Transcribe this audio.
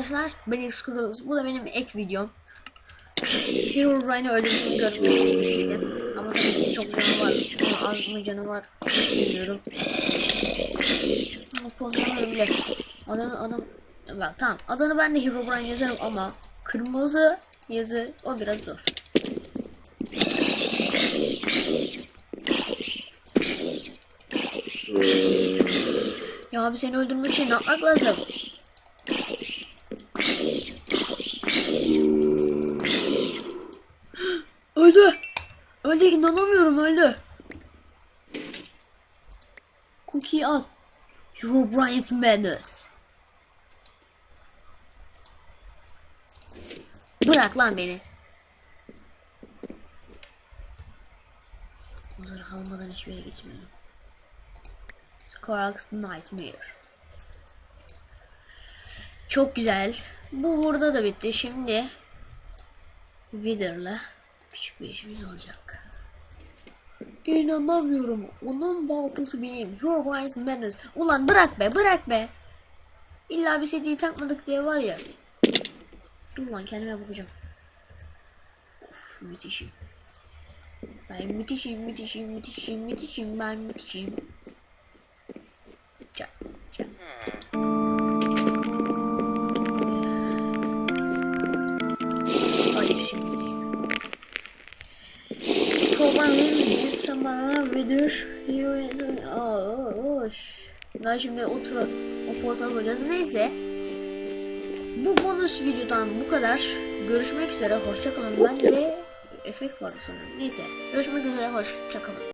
Arkadaşlar ben X-Cruise. Bu da benim ek videom. Hero Brian'ı öldürdüğünü görmek. Ama çok canı var. Ama az mı canı var bilmiyorum. Konuşamıyorum bile. Adını adam... Bak tamam adını ben de Hero Brian yazarım ama kırmızı yazı o biraz zor. Ya abi seni öldürmek için ne yapmak lazım? Öldü inanamıyorum öldü. Cookie al. Hero Brian's Madness. Bırak lan beni. O zırh almadan hiçbir yere gitmiyorum. Scorax Nightmare. Çok güzel. Bu burada da bitti. Şimdi Wither'la küçük bir işimiz olacak. İnanamıyorum. Onun baltası benim. Your wise madness. Ulan bırak be bırak be. İlla bir CD takmadık diye var ya. Dur lan kendime bakacağım. Of müthişim. Ben müthişim müthişim müthişim müthişim ben müthişim. Samara vedir. Hoş. Daha şimdi otur o portal bulacağız. Neyse. Bu bonus videodan bu kadar. Görüşmek üzere. Hoşçakalın. Ben de efekt vardı sanırım. Neyse. Görüşmek üzere. Hoşçakalın.